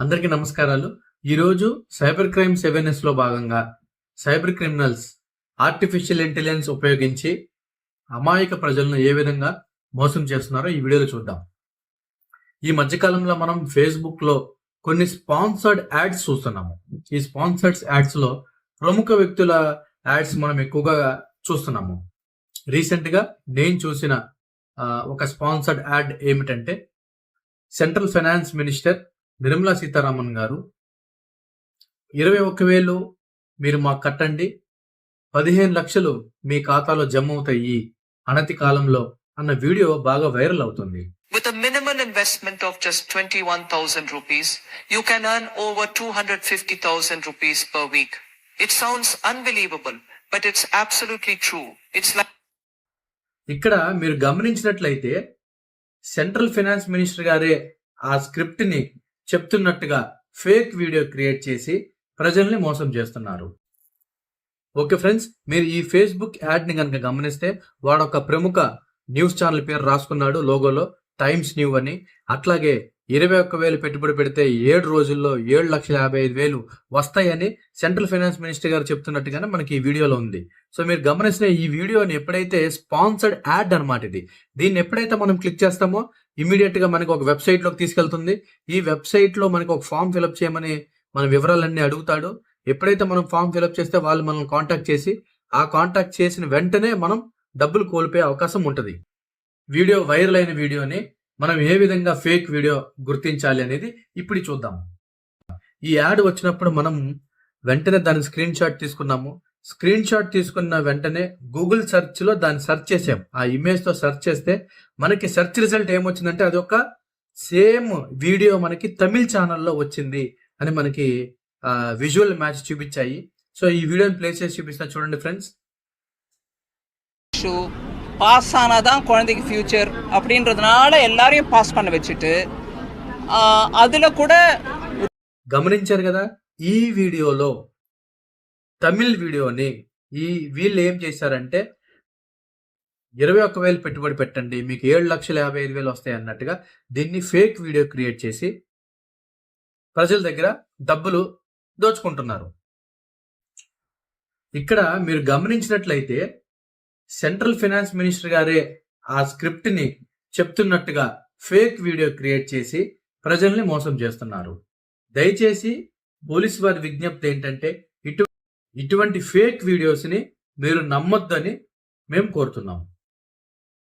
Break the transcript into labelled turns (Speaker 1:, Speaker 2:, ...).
Speaker 1: అందరికీ నమస్కారాలు. ఈరోజు సైబర్ క్రైమ్స్ అవేర్నెస్లో భాగంగా సైబర్ క్రిమినల్స్ ఆర్టిఫిషియల్ ఇంటెలిజెన్స్ ఉపయోగించి అమాయక ప్రజలను ఏ విధంగా మోసం చేస్తున్నారో ఈ వీడియోలో చూద్దాం. ఈ మధ్యకాలంలో మనం ఫేస్బుక్లో కొన్ని స్పాన్సర్డ్ యాడ్స్ చూస్తున్నాము. ఈ స్పాన్సర్డ్ యాడ్స్లో ప్రముఖ వ్యక్తుల యాడ్స్ మనం ఎక్కువగా చూస్తున్నాము. రీసెంట్గా నేను చూసిన ఒక స్పాన్సర్డ్ యాడ్ ఏమిటంటే central finance minister Nirmala Sitharaman garu ఇరవై ఒక్క వేలు మీరు మాకు కట్టండి పదిహేను లక్షలు మీ ఖాతాలో జమ అవుతాయి అనతి కాలంలో అన్న వీడియో బాగా వైరల్ అవుతుంది.
Speaker 2: With minimal investment of just twenty one thousand rupees you can earn over two hundred fifty thousand rupees per week it sounds unbelievable but it's absolutely true it's
Speaker 1: ఇక్కడ మీరు గమనించినట్లయితే సెంట్రల్ ఫైనాన్స్ మినిస్టర్ గారే ఆ స్క్రిప్ట్ని చెప్తున్నట్టుగా fake video create చేసి ప్రజల్ని మోసం చేస్తున్నారు. ఓకే ఫ్రెండ్స్ మీరు ఈ ఫేస్బుక్ యాడ్ని కనుక గమనిస్తే వాడొక ప్రముఖ న్యూస్ ఛానల్ పేరు రాసుకున్నాడు లోగోలో టైమ్స్ న్యూ అని. అట్లాగే ఇరవై ఒక్క వేలు పెట్టుబడి పెడితే ఏడు రోజుల్లో ఏడు లక్షల యాభై ఐదు వేలు వస్తాయని సెంట్రల్ ఫైనాన్స్ మినిస్టర్ గారు చెప్తున్నట్టుగానే మనకి ఈ వీడియోలో ఉంది. సో మీరు గమనించిన ఈ వీడియోని ఎప్పుడైతే స్పాన్సర్డ్ యాడ్ అన్నమాట ఇది దీన్ని ఎప్పుడైతే మనం క్లిక్ చేస్తామో ఇమీడియట్గా మనకి ఒక వెబ్సైట్లోకి తీసుకెళ్తుంది. ఈ వెబ్సైట్లో మనకి ఒక ఫామ్ ఫిలప్ చేయమని మన వివరాలన్నీ అడుగుతాడు. ఎప్పుడైతే మనం ఫామ్ ఫిలప్ చేస్తే వాళ్ళు మనల్ని కాంటాక్ట్ చేసి ఆ కాంటాక్ట్ చేసిన వెంటనే మనం డబ్బులు కోల్పోయే అవకాశం ఉంటుంది. వీడియో వైరల్ అయిన వీడియోని మనం ఏ విధంగా ఫేక్ వీడియో గుర్తించాలి అనేది ఇప్పుడు చూద్దాం. ఈ యాడ్ వచ్చినప్పుడు మనం వెంటనే దాని స్క్రీన్ షాట్ తీసుకున్నాము. స్క్రీన్ షాట్ తీసుకున్న వెంటనే గూగుల్ సెర్చ్లో దాన్ని సెర్చ్ చేసాం. ఆ ఇమేజ్తో సెర్చ్ చేస్తే మనకి సెర్చ్ రిజల్ట్ ఏమొచ్చిందంటే అది ఒక సేమ్ వీడియో మనకి తమిళ్ ఛానల్లో వచ్చింది అని మనకి విజువల్ మ్యాచ్ చూపించాయి. సో ఈ వీడియోని ప్లే చేసి చూపిస్తా చూడండి ఫ్రెండ్స్.
Speaker 3: ஷூ பாஸ் ஆனாதான் குழந்தைக்கு ஃப்யூச்சர் அப்படின்றதுனால எல்லாரையும் பாஸ் பண்ண வச்சுட்டு ஆஹ், அதுல கூட
Speaker 1: గమనించారు కదా ఈ వీడియోలో తమిళ్ వీడియోని ఈ వీళ్ళు ఏం చేశారంటే ఇరవై ఒక్క వేలు పెట్టుబడి పెట్టండి మీకు ఏడు లక్షల యాభై ఐదు వేలు వస్తాయి అన్నట్టుగా దీన్ని ఫేక్ వీడియో క్రియేట్ చేసి ప్రజల దగ్గర డబ్బులు దోచుకుంటున్నారు ఇక్కడ మీరు గమనించినట్లయితే సెంట్రల్ ఫైనాన్స్ మినిస్టర్ గారే ఆ స్క్రిప్ట్ని చెప్తున్నట్టుగా ఫేక్ వీడియో క్రియేట్ చేసి ప్రజల్ని మోసం చేస్తున్నారు. దయచేసి పోలీసు వారి విజ్ఞప్తి ఏంటంటే ఇటు ఇటువంటి ఫేక్ వీడియోస్ని మీరు నమ్మొద్దని మేము కోరుతున్నాం.